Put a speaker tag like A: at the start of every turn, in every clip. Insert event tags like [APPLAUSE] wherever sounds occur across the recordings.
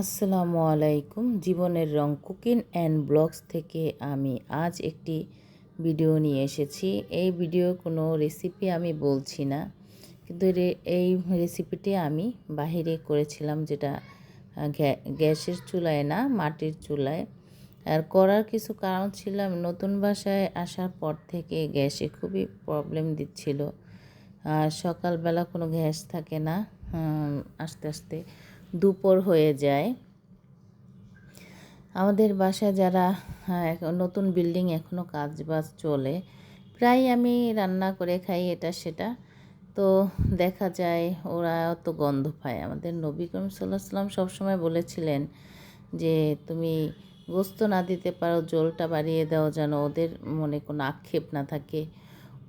A: আসসালামু আলাইকুম। জীবনের রং কুকিং অ্যান্ড ব্লগস থেকে আমি আজ একটি ভিডিও নিয়ে এসেছি। এই ভিডিও কোনো রেসিপি আমি বলছি না। কিন্তু এই রেসিপিটি আমি বাহিরে করেছিলাম যেটা গ্যাসের চুলায় না, মাটির চুলায়। আর করার কিছু কারণ ছিল নতুন বাসায় আসার পর থেকে গ্যাসে খুবই প্রবলেম দিচ্ছিল। আর সকালবেলা কোনো গ্যাস থাকে না আস্তে আস্তে। দুপুর হয়ে যায়। আমাদের বাসায় যারা হ্যাঁ, নতুন বিল্ডিং এখনও কাজ বাজ চলে প্রায় আমি রান্না করে খাই এটা সেটা। তো দেখা যায় ওরা তো গন্ধ পায়। আমাদের নবী করিম সাল্লাহ সাল্লাম সবসময় বলেছিলেন যে তুমি গোস্ত না দিতে পারো জলটা বাড়িয়ে দাও যেন ওদের মনে কোনো আক্ষেপ না থাকে।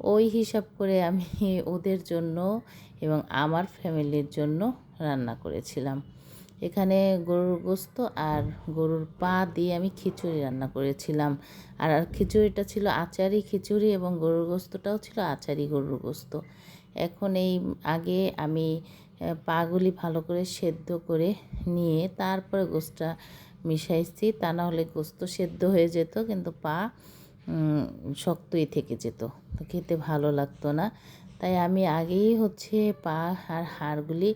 A: ওই হিসাব করে আমি ওদের জন্য এবং আমার ফ্যামিলির জন্য রান্না করেছিলাম। এখানে গরুর গোস্ত আর গরুর পা দিয়ে আমি খিচুড়ি রান্না করেছিলাম। আর আর খিচুড়িটা ছিল আচারি খিচুড়ি এবং গরুর গোস্তটাও ছিল আচারি গরুর গোস্ত। এখন এই আগে আমি পাগুলি ভালো করে সেদ্ধ করে নিয়ে তারপরে গোস্তটা মিশাইছি। তা না হলে গোস্ত সেদ্ধ হয়ে যেত কিন্তু পা শক্তই থেকে যেত। খেতে ভালো লাগতো না। তাই আমি আগেই হচ্ছে পা আর হাড়গুলি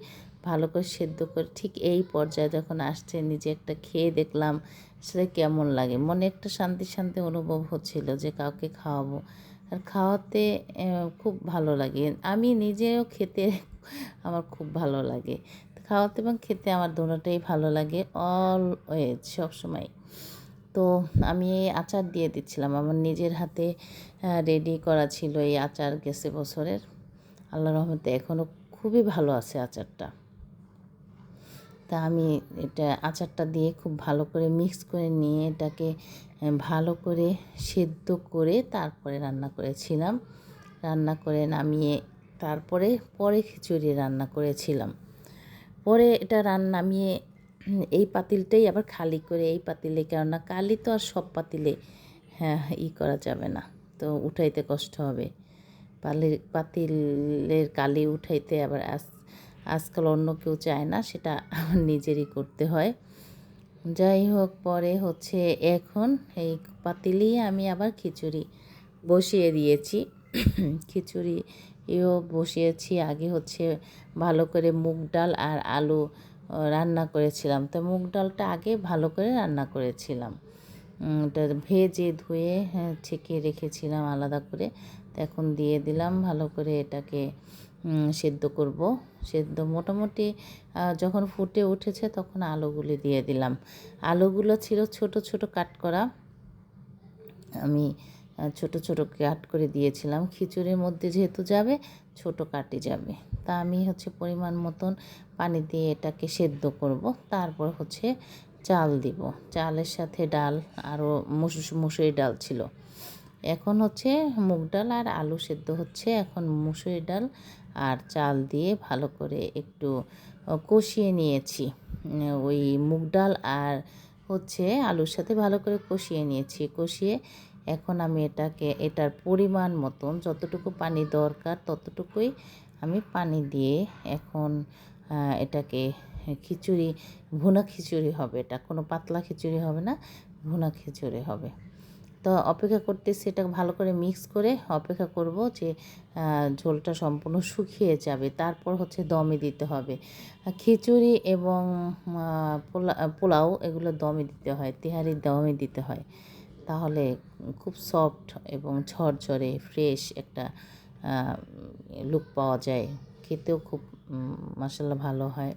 A: ভালো করে সেদ্ধ করে ঠিক এই পর্যায়ে যখন আসছে, নিজে একটা খেয়ে দেখলাম সেটা কেমন লাগে। মনে একটা শান্তি শান্তি অনুভব হচ্ছিল যে কাউকে খাওয়াবো। আর খাওয়াতে খুব ভালো লাগে। আমি নিজেও খেতে [LAUGHS] আমার খুব ভালো লাগে। খাওয়াতে এবং খেতে আমার দোনোটাই ভালো লাগে অলওয়েজ সবসময়। তো আমি এই আচার দিয়ে দিচ্ছিলাম। আমার নিজের হাতে রেডি করা ছিল এই আচার গেছে বছরের। আল্লাহ রহমতে এখনও খুবই ভালো আছে আচারটা। তা আমি এটা আচারটা দিয়ে খুব ভালো করে মিক্স করে নিয়ে এটাকে ভালো করে সেদ্ধ করে তারপরে রান্না করেছিলাম। রান্না করে নামিয়ে তারপরে পরে খিচুড়ি রান্না করেছিলাম। পরে এটা রান্না নামিয়ে এই পাতিলটাই আবার খালি করে এই পাতিলে, কেননা কালি তো আর সব পাতিলে হ্যাঁ ই করা যাবে না। তো উঠাইতে কষ্ট হবে। পালের, পাতিলের কালি উঠাইতে আবার আজ আজকাল অন্য কেউ চায় না সেটা নিজেরই করতে হয়। যাই হোক পরে হচ্ছে এখন এই পাতিলেই আমি আবার খিচুড়ি বসিয়ে দিয়েছি। খিচুড়ি এও বসিয়েছি আগে হচ্ছে ভালো করে মুগ ডাল আর আলু রান্না করেছিলাম। তো মুগ ডালটা আগে ভালো করে রান্না করেছিলাম। ভেজে ধুয়ে হ্যাঁ, ছেঁকে রেখেছিলাম আলাদা করে। এখন দিয়ে দিলাম, ভালো করে এটাকে সেদ্ধ করব। সেদ্ধ মোটামুটি যখন ফুটে উঠেছে তখন আলুগুলি দিয়ে দিলাম। আলুগুলো ছিল ছোট ছোট কাট করা। আমি ছোট ছোট কাট করে দিয়েছিলাম। খিচুড়ির মধ্যে যেহেতু যাবে, ছোট কাটি যাবে। তা আমি হচ্ছে পরিমাণ মতন পানি দিয়ে এটাকে সেদ্ধ করব। তারপর হচ্ছে চাল দিব। চালের সাথে ডাল, আরও মুসু মুসুরি ডাল ছিল। এখন হচ্ছে মুগ ডাল আর আলু সেদ্ধ হচ্ছে। এখন মুসুরি ডাল আর চাল দিয়ে ভালো করে একটু কষিয়ে নিয়েছি। ওই মুগ ডাল আর হচ্ছে আলুর সাথে ভালো করে কষিয়ে নিয়েছি। কষিয়ে এখন আমি এটাকে, এটার পরিমাণ মতন যতটুকু পানি দরকার ততটুকুই আমি পানি দিয়ে এখন এটাকে খিচুড়ি, ভুনা খিচুড়ি হবে এটা। কোনো পাতলা খিচুড়ি হবে না, ভুনা খিচুড়ি হবে। তো অপেক্ষা করতে সেটা ভালো করে মিক্স করে অপেক্ষা করব যে ঝোলটা সম্পূর্ণ শুকিয়ে যাবে। তারপর হচ্ছে দমে দিতে হবে। খিচুড়ি এবং পোলা পোলাও এগুলো দমে দিতে হয় তেহারির দমে দিতে হয়। তাহলে খুব সফট এবং ঝরঝরে ফ্রেশ একটা লুক পাওয়া যায়। খেতেও খুব মশলা ভালো হয়।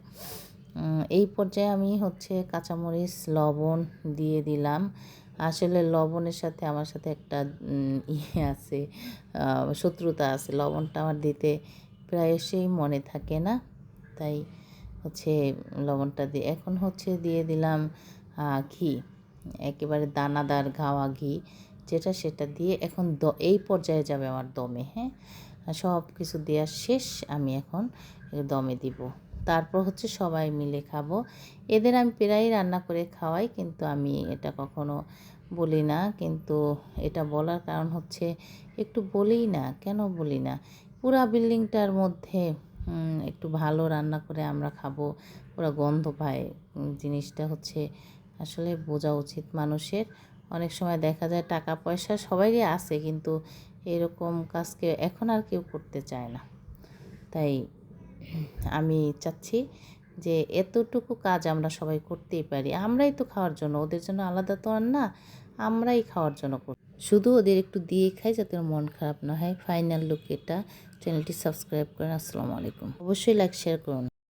A: এই পর্যায়ে আমি হচ্ছে কাঁচামরিচ, লবণ দিয়ে দিলাম। আসলে লবণের সাথে আমার সাথে একটা ইয়ে আছে শত্রুতা আছে। লবণটা আমার দিতে প্রায়শই মনে থাকে না। তাই হচ্ছে লবণটা দিয়ে, এখন হচ্ছে দিয়ে দিলাম ঘি। একেবারে দানাদার ঘাওয়া ঘি, যেটা সেটা দিয়ে এখন দ, এই পর্যায়ে যাবে আমার দমে হ্যাঁ? সব কিছু দেওয়া শেষ, আমি এখন দমে দিব। তারপর হচ্ছে সবাই মিলে খাব। এদের আমি প্রায়ই রান্না করে খাওয়াই, কিন্তু আমি এটা কখনো বলি না। কিন্তু এটা বলার কারণ হচ্ছে একটু বলি না, কেন বলি না? পুরা বিল্ডিংটার মধ্যে একটু ভালো রান্না করে আমরা খাব ওরা গন্ধ পায়। জিনিসটা হচ্ছে আসলে বোঝা উচিত মানুষের। অনেক সময় দেখা যায় টাকা পয়সা সবাইরই আছে, কিন্তু এরকম কাজকে এখন আর কেউ করতে চায় না। তাই আমি চাচ্ছি যে এতটুকু কাজ আমরা সবাই করতেই পারি। আমরাই তো খাওয়ার জন্য, ওদের জন্য আলাদা তো আর না, আমরাই খাওয়ার জন্য করি। শুধু ওদের একটু দিয়ে খাই যাতে মন খারাপ না হয়। ফাইনাল লুক এটা। চ্যানেলটি সাবস্ক্রাইব করেন। আসসালামু আলাইকুম। অবশ্যই লাইক শেয়ার করুন।